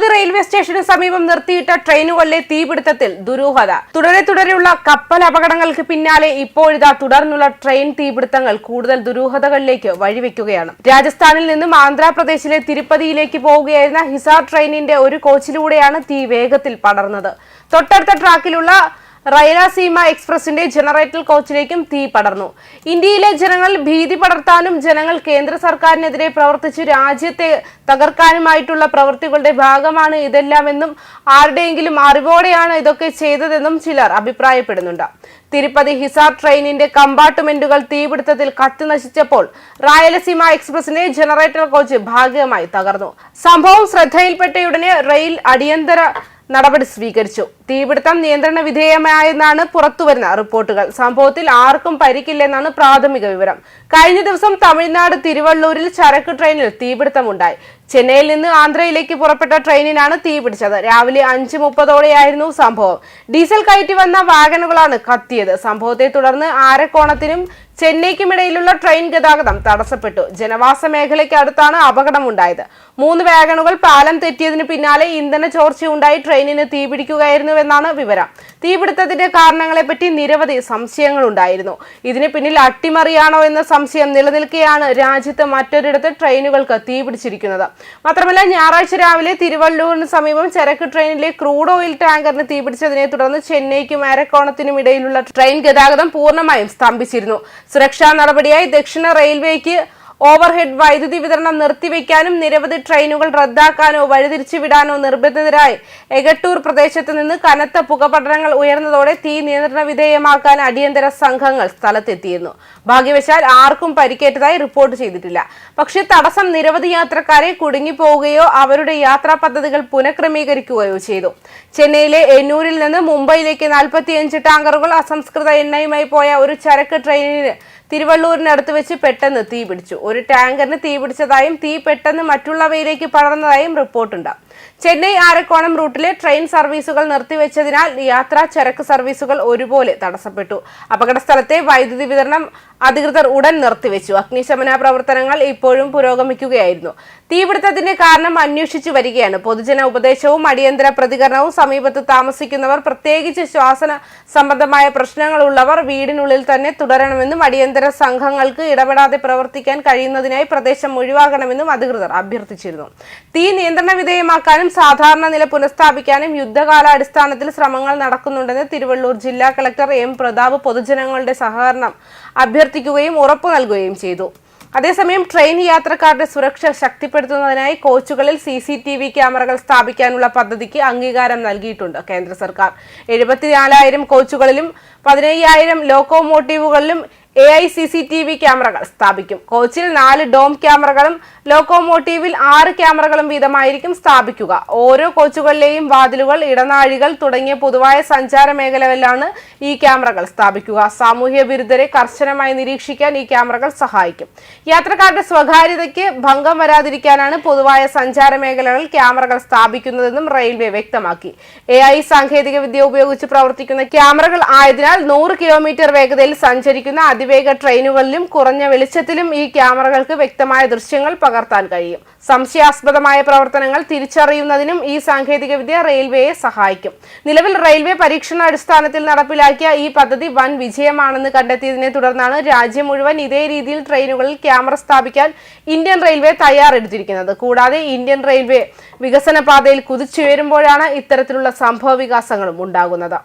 Tirupati railway സ്റ്റേഷന് സമീപം നിർത്തിയിട്ട ട്രെയിനുകളിലെ തീപിടുത്തത്തിൽ ദുരൂഹത. തുടരെ തുടരെയുള്ള കപ്പൽ അപകടങ്ങൾക്ക് പിന്നാലെ ഇപ്പോഴിതാ തുടർന്നുള്ള ട്രെയിൻ തീപിടുത്തങ്ങൾ കൂടുതൽ ദുരൂഹതകളിലേക്ക് വഴിവെക്കുകയാണ്. രാജസ്ഥാനിൽ നിന്നും ആന്ധ്രാപ്രദേശിലെ തിരുപ്പതിയിലേക്ക് പോവുകയായിരുന്ന ഹിസാർ ട്രെയിനിന്റെ ഒരു കോച്ചിലൂടെയാണ് തീ വേഗത്തിൽ പടർന്നത്. തൊട്ടടുത്ത ട്രാക്കിലുള്ള റയലാസീമ എക്സ്പ്രസിന്റെ ജനറേറ്റർ കോച്ചിലേക്കും തീ പടർന്നു. ഇന്ത്യയിലെ ജനങ്ങൾ ഭീതി പടർത്താനും ജനങ്ങൾ കേന്ദ്ര സർക്കാരിനെതിരെ പ്രവർത്തിച്ച് രാജ്യത്തെ തകർക്കാനുമായിട്ടുള്ള പ്രവൃത്തികളുടെ ഭാഗമാണ് ഇതെല്ലാമെന്നും ആരുടെയെങ്കിലും അറിവോടെയാണ് ഇതൊക്കെ ചെയ്തതെന്നും ചിലർ അഭിപ്രായപ്പെടുന്നുണ്ട്. തിരുപ്പതി ഹിസാർ ട്രെയിനിന്റെ കമ്പാർട്ട്മെന്റുകൾ തീപിടുത്തത്തിൽ കത്തിനശിച്ചപ്പോൾ റായലസീമ എക്സ്പ്രസിന്റെ ജനറേറ്റർ കോച്ച് ഭാഗികമായി തകർന്നു. സംഭവം ശ്രദ്ധയിൽപ്പെട്ടയുടനെ റെയിൽ അടിയന്തര നടപടി സ്വീകരിച്ചു. തീപിടുത്തം നിയന്ത്രണ വിധേയമായെന്നാണ് പുറത്തുവരുന്ന റിപ്പോർട്ടുകൾ. സംഭവത്തിൽ ആർക്കും പരിക്കില്ലെന്നാണ് പ്രാഥമിക വിവരം. കഴിഞ്ഞ ദിവസം തമിഴ്നാട് തിരുവള്ളൂരിൽ ചരക്ക് ട്രെയിനിൽ തീപിടുത്തമുണ്ടായി. ചെന്നൈയിൽ നിന്ന് ആന്ധ്രയിലേക്ക് പുറപ്പെട്ട ട്രെയിനിനാണ് തീ പിടിച്ചത്. രാവിലെ അഞ്ച് മുപ്പതോടെയായിരുന്നു സംഭവം. ഡീസൽ കയറ്റി വന്ന വാഗനുകളാണ് കത്തിയത്. സംഭവത്തെ തുടർന്ന് ആരക്കോണത്തിനും ചെന്നൈക്കുമിടയിലുള്ള ട്രെയിൻ ഗതാഗതം തടസ്സപ്പെട്ടു. ജനവാസ മേഖലയ്ക്ക് അടുത്താണ് അപകടമുണ്ടായത്. മൂന്ന് വാഗണുകൾ പാലം തെറ്റിയതിന് പിന്നാലെ ഇന്ധന ചോർച്ചയുണ്ടായി. ട്രെയിനിന് തീപിടിക്കുകയായിരുന്നുവെന്നാണ് വിവരം. തീപിടുത്തത്തിന്റെ കാരണങ്ങളെപ്പറ്റി നിരവധി സംശയങ്ങൾ ഉണ്ടായിരുന്നു ഇതിന് പിന്നിൽ അട്ടിമറിയാണോ എന്ന സംശയം നിലനിൽക്കെയാണ് രാജ്യത്ത് മറ്റൊരിടത്ത് ട്രെയിനുകൾക്ക് തീപിടിച്ചിരിക്കുന്നത് മാത്രമല്ല ഞായറാഴ്ച രാവിലെ തിരുവള്ളൂരിന് സമീപം ചരക്ക് ട്രെയിനിലെ ക്രൂഡ് ഓയിൽ ടാങ്കറിന് തീപിടിച്ചതിനെ തുടർന്ന് ചെന്നൈക്കും അരക്കോണത്തിനും ഇടയിലുള്ള ട്രെയിൻ ഗതാഗതം പൂർണമായും സ്തംഭിച്ചിരുന്നു. സുരക്ഷാ നടപടിയായി ദക്ഷിണ റെയിൽവേക്ക് ഓവർഹെഡ് വൈദ്യുതി വിതരണം നിർത്തിവെക്കാനും നിരവധി ട്രെയിനുകൾ റദ്ദാക്കാനോ വഴിതിരിച്ചുവിടാനോ നിർബന്ധിതരായി എഗട്ടൂർ പ്രദേശത്ത് നിന്ന് കനത്ത പുകപടനങ്ങൾ ഉയർന്നതോടെ തീ നിയന്ത്രണ വിധേയമാക്കാൻ അടിയന്തര സംഘങ്ങൾ സ്ഥലത്തെത്തിയിരുന്നു. ഭാഗ്യവശാൽ ആർക്കും പരിക്കേറ്റതായി റിപ്പോർട്ട് ചെയ്തിട്ടില്ല. പക്ഷേ തടസ്സം നിരവധി യാത്രക്കാരെ കുടുങ്ങിപ്പോവുകയോ അവരുടെ യാത്രാ പദ്ധതികൾ പുനഃക്രമീകരിക്കുകയോ ചെയ്തു. ചെന്നൈയിലെ എന്നൂരിൽ നിന്ന് മുംബൈയിലേക്ക് നാൽപ്പത്തിയഞ്ച് ടാങ്കറുകൾ അസംസ്കൃത എണ്ണയുമായി പോയ ഒരു ചരക്ക് ട്രെയിനിന് തിരുവള്ളൂരിനടുത്ത് വെച്ച് പെട്ടെന്ന് തീ പിടിച്ചു ഒരു ടാങ്കറിന് തീ പിടിച്ചതായും തീ പെട്ടെന്ന് മറ്റുള്ളവയിലേക്ക് പടർന്നതായും റിപ്പോർട്ടുണ്ട്. ചെന്നൈ ആരക്കോണം റൂട്ടിലെ ട്രെയിൻ സർവീസുകൾ നിർത്തിവെച്ചതിനാൽ യാത്രാ ചരക്ക് സർവീസുകൾ ഒരുപോലെ തടസ്സപ്പെട്ടു. അപകട സ്ഥലത്തെ വൈദ്യുതി വിതരണം അധികൃതർ ഉടൻ നിർത്തിവെച്ചു. അഗ്നിശമന പ്രവർത്തനങ്ങൾ ഇപ്പോഴും പുരോഗമിക്കുകയായിരുന്നു. തീപിടുത്തത്തിന്റെ കാരണം അന്വേഷിച്ചു വരികയാണ്. പൊതുജന ഉപദേശവും അടിയന്തര പ്രതികരണവും സമീപത്ത് താമസിക്കുന്നവർ പ്രത്യേകിച്ച് ശ്വാസന സംബന്ധമായ പ്രശ്നങ്ങളുള്ളവർ വീടിനുള്ളിൽ തന്നെ തുടരണമെന്നും അടിയന്തര സംഘങ്ങൾക്ക് ഇടപെടാതെ പ്രവർത്തിക്കാൻ കഴിയുന്നതിനായി പ്രദേശം ഒഴിവാക്കണമെന്നും അധികൃതർ അഭ്യർത്ഥിച്ചിരുന്നു. തീ നിയന്ത്രണ വിധേയമാക്കാനും സാധാരണ നില പുനഃസ്ഥാപിക്കാനും യുദ്ധകാലാടിസ്ഥാനത്തിൽ ശ്രമങ്ങൾ നടക്കുന്നുണ്ടെന്ന് തിരുവള്ളൂർ ജില്ലാ കളക്ടർ എം പ്രതാപ് പൊതുജനങ്ങളുടെ സഹകരണം അഭ്യർത്ഥിക്കുകയും ഉറപ്പു നൽകുകയും ചെയ്തു. അതേസമയം ട്രെയിൻ യാത്രക്കാരുടെ സുരക്ഷ ശക്തിപ്പെടുത്തുന്നതിനായി കോച്ചുകളിൽ സി സി ടി വി ക്യാമറകൾ സ്ഥാപിക്കാനുള്ള പദ്ധതിക്ക് അംഗീകാരം നൽകിയിട്ടുണ്ട് കേന്ദ്ര സർക്കാർ. എഴുപത്തിനാലായിരം കോച്ചുകളിലും പതിനയ്യായിരം ലോക്കോമോട്ടീവുകളിലും A I C C T V ക്യാമറകൾ സ്ഥാപിക്കും. കോച്ചിൽ നാല് ഡോം ക്യാമറകളും ലോക്കോമോട്ടീവിൽ ആറ് ക്യാമറകളും വീതമായിരിക്കും സ്ഥാപിക്കുക. ഓരോ കോച്ചുകളിലെയും വാതിലുകൾ ഇടനാഴികൾ തുടങ്ങിയ പൊതുവായ സഞ്ചാര മേഖലകളിലാണ് ഈ ക്യാമറകൾ സ്ഥാപിക്കുക. സാമൂഹ്യ വിരുദ്ധരെ കർശനമായി നിരീക്ഷിക്കാൻ ഈ ക്യാമറകൾ സഹായിക്കും. യാത്രക്കാരുടെ സ്വകാര്യതയ്ക്ക് ഭംഗം വരാതിരിക്കാനാണ് പൊതുവായ സഞ്ചാര മേഖലകളിൽ ക്യാമറകൾ സ്ഥാപിക്കുന്നതെന്നും റെയിൽവേ വ്യക്തമാക്കി. എ ഐ സാങ്കേതിക വിദ്യ ഉപയോഗിച്ച് പ്രവർത്തിക്കുന്ന ക്യാമറകൾ ആയതിനാൽ നൂറ് കിലോമീറ്റർ വേഗതയിൽ സഞ്ചരിക്കുന്ന അതിവേഗ ട്രെയിനുകളിലും കുറഞ്ഞ വെളിച്ചത്തിലും ഈ ക്യാമറകൾക്ക് വ്യക്തമായ ദൃശ്യങ്ങൾ പകർത്താൻ കഴിയും. സംശയാസ്പദമായ പ്രവർത്തനങ്ങൾ തിരിച്ചറിയുന്നതിനും ഈ സാങ്കേതികവിദ്യ റെയിൽവേയെ സഹായിക്കും. നിലവിൽ റെയിൽവേ പരീക്ഷണാടിസ്ഥാനത്തിൽ നടപ്പിലാക്കിയ ഈ പദ്ധതി വൻ വിജയമാണെന്ന് കണ്ടെത്തിയതിനെ തുടർന്നാണ് രാജ്യം മുഴുവൻ ഇതേ രീതിയിൽ ട്രെയിനുകളിൽ ക്യാമറ സ്ഥാപിക്കാൻ ഇന്ത്യൻ റെയിൽവേ തയ്യാറെടുത്തിരിക്കുന്നത്. കൂടാതെ ഇന്ത്യൻ റെയിൽവേ വികസന പാതയിൽ കുതിച്ചുയരുമ്പോഴാണ് ഇത്തരത്തിലുള്ള സംഭവ വികാസങ്ങളും ഉണ്ടാകുന്നത്.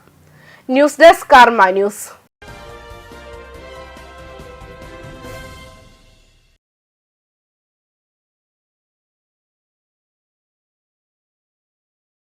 News desk Karma news.